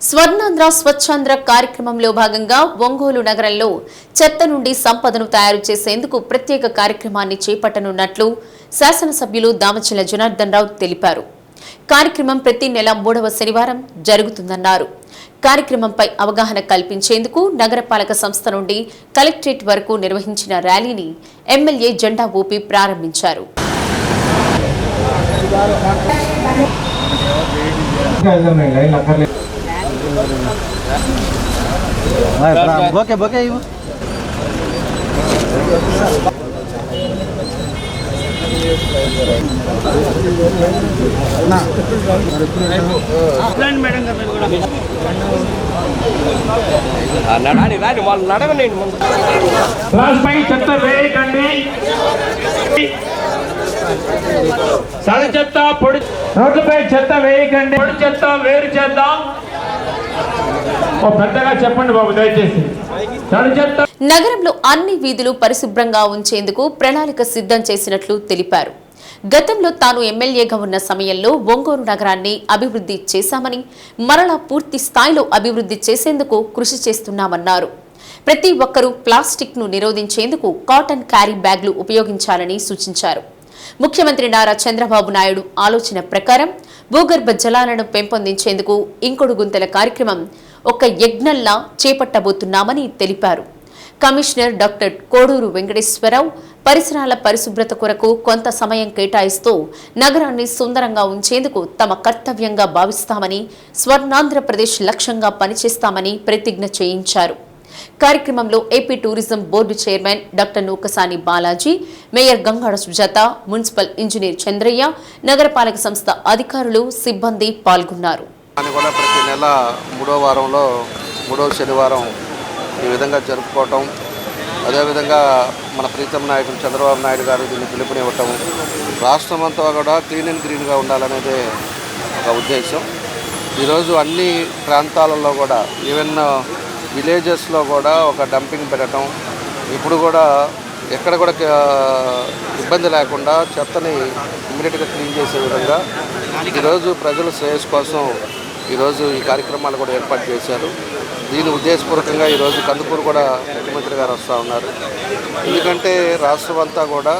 స్వర్ణాంధ్ర స్వచ్ఛాంధ్ర కార్యక్రమంలో భాగంగా ఒంగోలు నగరంలో చెత్త నుండి సంపదను తయారు చేసేందుకు ప్రత్యేక కార్యక్రమాన్ని చేపట్టనున్నట్లు శాసనసభ్యులు దామచల జనార్దన్ రావు తెలిపారు. కార్యక్రమం ప్రతి నెల మూడవ శనివారం జరుగుతుందన్నారు. కార్యక్రమంపై అవగాహన కల్పించేందుకు నగరపాలక సంస్థ నుండి కలెక్టరేట్ వరకు నిర్వహించిన ర్యాలీని ఎమ్మెల్యే జెండా ఊపి ప్రారంభించారు. బోకే బోకే ఇవ్వు నడాలి రాని వాళ్ళు నడవలేండి ముందు క్లాస్ పై చెత్త వేయకండి. సడి చెత్త పొడి రోడ్లపై చెత్త వేయకండి. పొడి చెత్త వేరు చేద్దాం. చెప్పండి బాబు దయచేసి. నగరంలో అన్ని వీధులు పరిశుభ్రంగా ఉంచేందుకు ప్రణాళిక సిద్ధం చేసినట్లు తెలిపారు. గతంలో తాను ఎమ్మెల్యేగా ఉన్న సమయంలో ఒంగోరు నగరాన్ని అభివృద్ధి చేశామని మరలా పూర్తి స్థాయిలో అభివృద్ధి చేసేందుకు కృషి చేస్తున్నామన్నారు. ప్రతి ఒక్కరూ ప్లాస్టిక్ను నిరోధించేందుకు కాటన్ క్యారీ బ్యాగ్లు ఉపయోగించాలని సూచించారు. ముఖ్యమంత్రి నారా చంద్రబాబు నాయుడు ఆలోచన ప్రకారం భూగర్భ జలాలను పెంపొందించేందుకు ఇంకొడు గుంతల కార్యక్రమం ఒక యజ్ఞంలా చేపట్టబోతున్నామని తెలిపారు. కమిషనర్ డాక్టర్ కోడూరు వెంకటేశ్వరరావు పరిసరాల పరిశుభ్రత కొరకు కొంత సమయం కేటాయిస్తూ నగరాన్ని సుందరంగా ఉంచేందుకు తమ కర్తవ్యంగా భావిస్తామని స్వర్ణాంధ్రప్రదేశ్ లక్ష్యంగా పనిచేస్తామని ప్రతిజ్ఞ చేయించారు. కార్యక్రమంలో AP tourism board chairman doctor Nukasani Balaji mayor Gangada Sujatha municipal engineer Chandraiah నగరపాలక సంస్థ అధికారులు సిబ్బంది పాల్గొన్నారు. అని కూడా ప్రతి నెల మూడో వారంలో మూడో శనివారం ఈ విధంగా జరుపుకోవటం. అదేవిధంగా మన ప్రీతం నాయకుడు చంద్రబాబు నాయుడు గారు దీన్ని పిలుపునివ్వటం. రాష్ట్రం అంతా కూడా క్లీన్ అండ్ గ్రీన్గా ఉండాలనేదే ఒక ఉద్దేశం. ఈరోజు అన్ని ప్రాంతాలలో కూడా ఈవెన్ విలేజెస్లో కూడా ఒక డంపింగ్ పెట్టడం ఇప్పుడు కూడా ఎక్కడ కూడా ఇబ్బంది లేకుండా చెత్తని ఇమ్మీడియట్గా క్లీన్ చేసే విధంగా ఈరోజు ప్రజల శ్రేయస్ కోసం ఈరోజు ఈ కార్యక్రమాలు కూడా ఏర్పాటు చేశారు. దీని ఉద్దేశపూర్వకంగా ఈరోజు కందుకూరు కూడా ముఖ్యమంత్రి గారు వస్తూ ఉన్నారు. ఎందుకంటే రాష్ట్రం అంతా కూడా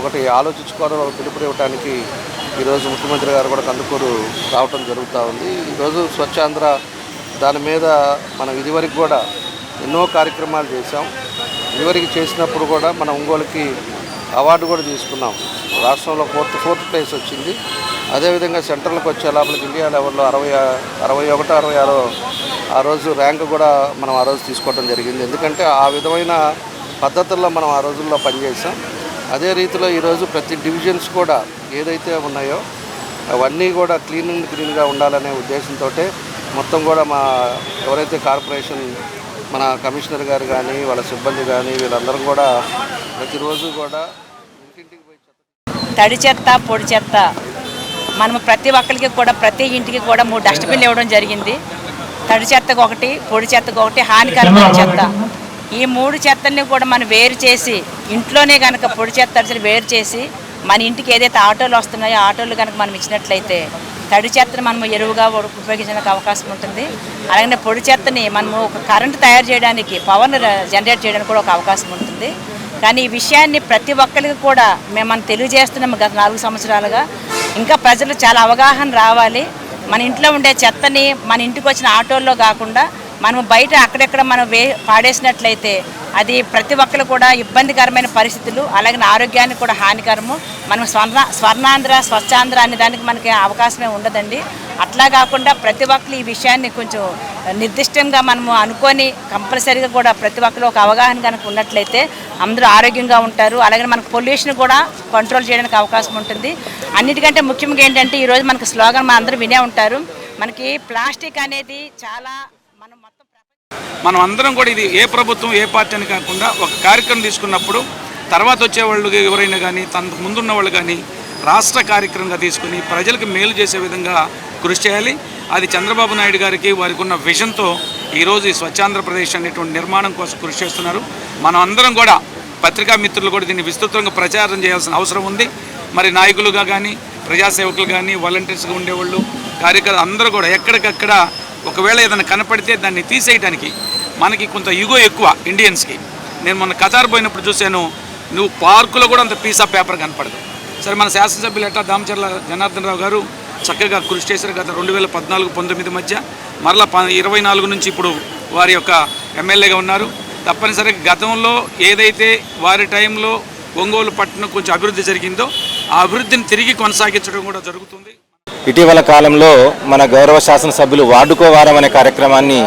ఒకటి ఆలోచించుకోవడం ఒక పిలుపునివ్వడానికి ఈరోజు ముఖ్యమంత్రి గారు కూడా కందుకూరు రావటం జరుగుతూ ఉంది. ఈరోజు స్వచ్ఛాంధ్ర దాని మీద మనం ఇదివరకు కూడా ఎన్నో కార్యక్రమాలు చేశాం. ఇదివరకు చేసినప్పుడు కూడా మన ఒంగోలుకి అవార్డు కూడా తీసుకున్నాం. రాష్ట్రంలో ఫోర్త్ ఫోర్త్ ప్లేస్ వచ్చింది. అదేవిధంగా సెంట్రల్కి వచ్చే లోపలికి ఇండియా లెవెల్లో అరవై అరవై ఒకటో అరవై ఆరో ఆ రోజు ర్యాంక్ కూడా మనం ఆ రోజు తీసుకోవడం జరిగింది. ఎందుకంటే ఆ విధమైన పద్ధతుల్లో మనం ఆ రోజుల్లో పనిచేసాం అదే రీతిలో ఈరోజు ప్రతి డివిజన్స్ కూడా ఏదైతే ఉన్నాయో అవన్నీ కూడా క్లీన్ అండ్ క్లీన్గా ఉండాలనే ఉద్దేశంతో మొత్తం కూడా మా ఎవరైతే కార్పొరేషన్ మన కమిషనర్ గారు కానీ వాళ్ళ సిబ్బంది కానీ వీళ్ళందరం కూడా ప్రతిరోజు కూడా ఇంటింటికి పోయి తడి చెత్త పొడి చెత్త. మనము ప్రతి ఒక్కరికి కూడా ప్రతి ఇంటికి కూడా మూడు డస్ట్బిన్లు ఇవ్వడం జరిగింది. తడి చెత్తకు ఒకటి పొడి చెత్తకు ఒకటి హానికరమైన చెత్త. ఈ మూడు చెత్తని కూడా మనం వేరు చేసి ఇంట్లోనే కనుక పొడి చెత్త తడిచెత్త వేరు చేసి మన ఇంటికి ఏదైతే ఆటోలు వస్తున్నాయో ఆటోలు కనుక మనం ఇచ్చినట్లయితే తడి చెత్తను మనం ఎరువుగా ఉపయోగించడానికి అవకాశం ఉంటుంది. అలాగే పొడి చెత్తని మనము ఒక కరెంటు తయారు చేయడానికి పవర్ని జనరేట్ చేయడానికి కూడా ఒక అవకాశం ఉంటుంది. కానీ ఈ విషయాన్ని ప్రతి ఒక్కరికి కూడా మేము మనం తెలియజేస్తున్నాము గత నాలుగు సంవత్సరాలుగా. ఇంకా ప్రజలు చాలా అవగాహన రావాలి. మన ఇంట్లో ఉండే చెత్తని మన ఇంటికి వచ్చిన ఆటోల్లో కాకుండా మనం బయట అక్కడెక్కడ మనం వే పాడేసినట్లయితే అది ప్రతి ఒక్కరు కూడా ఇబ్బందికరమైన పరిస్థితులు అలాగే ఆరోగ్యానికి కూడా హానికరము. మనం స్వర్ణ స్వర్ణాంధ్ర స్వచ్ఛాంధ్ర అనే దానికి మనకి అవకాశమే ఉండదండి. అట్లా కాకుండా ప్రతి ఒక్కరు ఈ విషయాన్ని కొంచెం నిర్దిష్టంగా మనము అనుకొని కంపల్సరీగా కూడా ప్రతి ఒక్కరు ఒక అవగాహన కనుక ఉన్నట్లయితే అందరూ ఆరోగ్యంగా ఉంటారు. అలాగే మనకు పొల్యూషన్ కూడా కంట్రోల్ చేయడానికి అవకాశం ఉంటుంది. అన్నిటికంటే ముఖ్యంగా ఏంటంటే ఈరోజు మనకు స్లోగన్ మన అందరూ వినే ఉంటారు. మనకి ప్లాస్టిక్ అనేది చాలా మనం మొత్తం మనం అందరం కూడా ఇది ఏ ప్రభుత్వం ఏ పార్టీ అని కాకుండా ఒక కార్యక్రమం తీసుకున్నప్పుడు తర్వాత వచ్చే వాళ్ళు ఎవరైనా కానీ తనకు ముందున్న వాళ్ళు కానీ రాష్ట్ర కార్యక్రమంగా తీసుకుని ప్రజలకు మేలు చేసే విధంగా కృషి చేయాలి. అది చంద్రబాబు నాయుడు గారికి వారికి ఉన్న విజన్తో ఈరోజు ఈ స్వచ్ఛాంధ్రప్రదేశ్ అనేటువంటి నిర్మాణం కోసం కృషి చేస్తున్నారు. మనం అందరం కూడా పత్రికా మిత్రులు కూడా దీన్ని విస్తృతంగా ప్రచారం చేయాల్సిన అవసరం ఉంది. మరి నాయకులుగా కానీ ప్రజాసేవకులు కానీ వాలంటీర్స్గా ఉండేవాళ్ళు కార్యకర్తలు అందరూ కూడా ఎక్కడికక్కడ ఒకవేళ ఏదైనా కనపడితే దాన్ని తీసేయడానికి మనకి కొంత యుగో ఎక్కువ ఇండియన్స్కి. నేను మొన్న కతార్ పోయినప్పుడు చూశాను నువ్వు పార్కులో కూడా అంత పీస్ ఆఫ్ పేపర్ కనపడదు. సరే మన శాసనసభ్యులు ఎట్లా దామచర్ల జనార్దన్ రావు గారు చక్కగా కృషి చేశారు. గత రెండు వేల పద్నాలుగు పంతొమ్మిది మధ్య మరలా ప ఇరవై నాలుగు నుంచి ఇప్పుడు వారి యొక్క ఎమ్మెల్యేగా ఉన్నారు. తప్పనిసరిగా గతంలో ఏదైతే వారి టైంలో ఒంగోలు పట్టణం కొంచెం అభివృద్ధి జరిగిందో ఆ అభివృద్ధిని తిరిగి కొనసాగించడం కూడా జరుగుతుంది. ఇటీవల కాలంలో మన గౌరవ శాసనసభ్యులు వార్డుకో వారం అనే కార్యక్రమాన్ని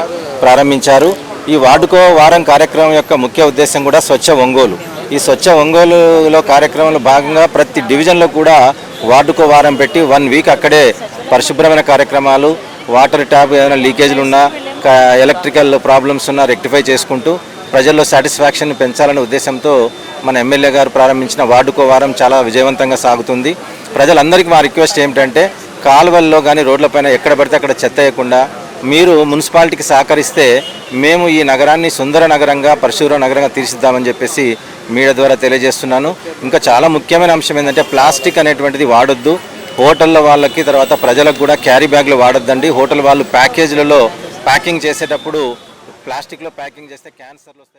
ప్రారంభించారు. ఈ వార్డుకో వారం కార్యక్రమం యొక్క ముఖ్య ఉద్దేశం కూడా స్వచ్ఛ ఒంగోలు. ఈ స్వచ్ఛ ఒంగోలులో కార్యక్రమంలో భాగంగా ప్రతి డివిజన్లో కూడా వార్డుకో వారం పెట్టి వన్ వీక్ అక్కడే పరిశుభ్రమైన కార్యక్రమాలు వాటర్ ట్యాప్ ఏదైనా లీకేజీలు ఉన్నా ఎలక్ట్రికల్ ప్రాబ్లమ్స్ ఉన్నా రెక్టిఫై చేసుకుంటూ ప్రజల్లో సాటిస్ఫాక్షన్ పెంచాలనే ఉద్దేశంతో మన ఎమ్మెల్యే గారు ప్రారంభించిన వార్డుకో వారం చాలా విజయవంతంగా సాగుతుంది. ప్రజలందరికీ మా రిక్వెస్ట్ ఏమిటంటే కాలువల్లో కానీ రోడ్లపైన ఎక్కడ పడితే అక్కడ చెత్త వేయకుండా మీరు మున్సిపాలిటీకి సహకరిస్తే మేము ఈ నగరాన్ని సుందర నగరంగా పరిశుభ్ర నగరంగా తీర్చిద్దామని చెప్పేసి మీడియా ద్వారా తెలియజేస్తున్నాను. ఇంకా చాలా ముఖ్యమైన అంశం ఏంటంటే ప్లాస్టిక్ అనేటువంటిది వాడొద్దు. హోటళ్ళ వాళ్ళకి తర్వాత ప్రజలకు కూడా క్యారీ బ్యాగ్లు వాడొద్దండి. హోటల్ వాళ్ళు ప్యాకేజీలలో ప్యాకింగ్ చేసేటప్పుడు ప్లాస్టిక్లో ప్యాకింగ్ చేస్తే క్యాన్సర్లు వస్తాయి.